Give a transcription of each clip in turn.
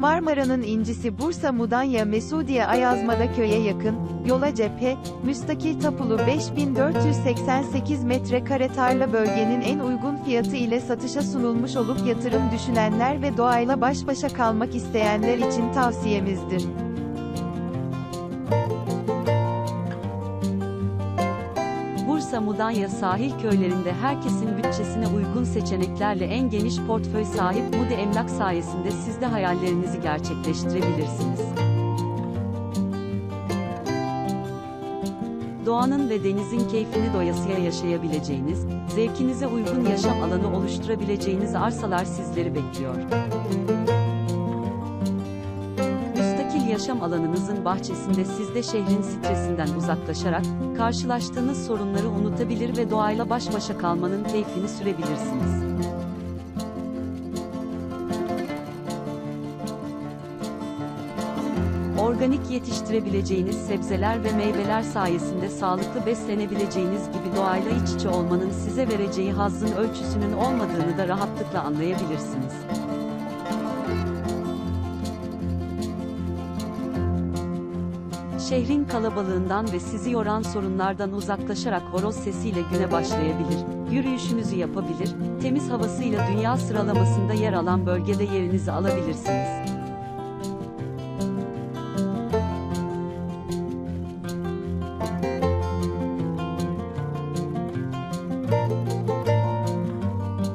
Marmara'nın incisi Bursa Mudanya Mesudiye Ayazma'da köye yakın, yola cephe, müstakil tapulu 5488 metrekare tarla bölgenin en uygun fiyatı ile satışa sunulmuş olup yatırım düşünenler ve doğayla baş başa kalmak isteyenler için tavsiyemizdir. Bursa Mudanya sahil köylerinde herkesin bütçesine uygun seçeneklerle en geniş portföy sahip Mudi Emlak sayesinde siz de hayallerinizi gerçekleştirebilirsiniz. Doğanın ve denizin keyfini doyasıya yaşayabileceğiniz, zevkinize uygun yaşam alanı oluşturabileceğiniz arsalar sizleri bekliyor. Yaşam alanınızın bahçesinde siz de şehrin stresinden uzaklaşarak, karşılaştığınız sorunları unutabilir ve doğayla baş başa kalmanın keyfini sürebilirsiniz. Organik yetiştirebileceğiniz sebzeler ve meyveler sayesinde sağlıklı beslenebileceğiniz gibi doğayla iç içe olmanın size vereceği hazzın ölçüsünün olmadığını da rahatlıkla anlayabilirsiniz. Şehrin kalabalığından ve sizi yoran sorunlardan uzaklaşarak horoz sesiyle güne başlayabilir, yürüyüşünüzü yapabilir, temiz havasıyla dünya sıralamasında yer alan bölgede yerinizi alabilirsiniz.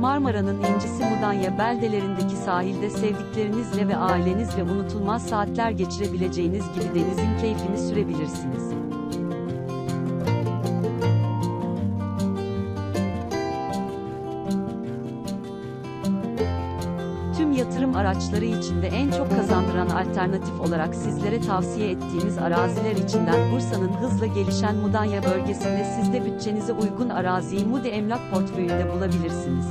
Marmara'nın incisi Mudanya beldelerindeki sahilde sevdiklerinizle ve ailenizle unutulmaz saatler geçirebileceğiniz gibi denizin keyfini sürebilirsiniz. Tüm yatırım araçları içinde en çok kazandıran alternatif olarak sizlere tavsiye ettiğimiz araziler içinden Bursa'nın hızla gelişen Mudanya bölgesinde siz de bütçenize uygun araziyi Mudi Emlak portföyünde bulabilirsiniz.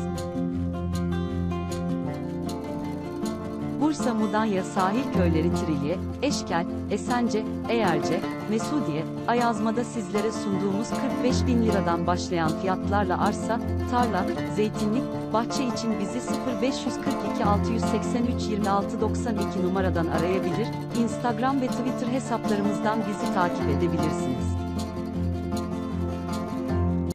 Bursa Mudanya sahil köyleri Trilye, Eşkel, Esence, Eğerce, Mesudiye, Ayazma'da sizlere sunduğumuz 45 bin liradan başlayan fiyatlarla arsa, tarla, zeytinlik, bahçe için bizi 0542 683 26 92 numaradan arayabilir, Instagram ve Twitter hesaplarımızdan bizi takip edebilirsiniz.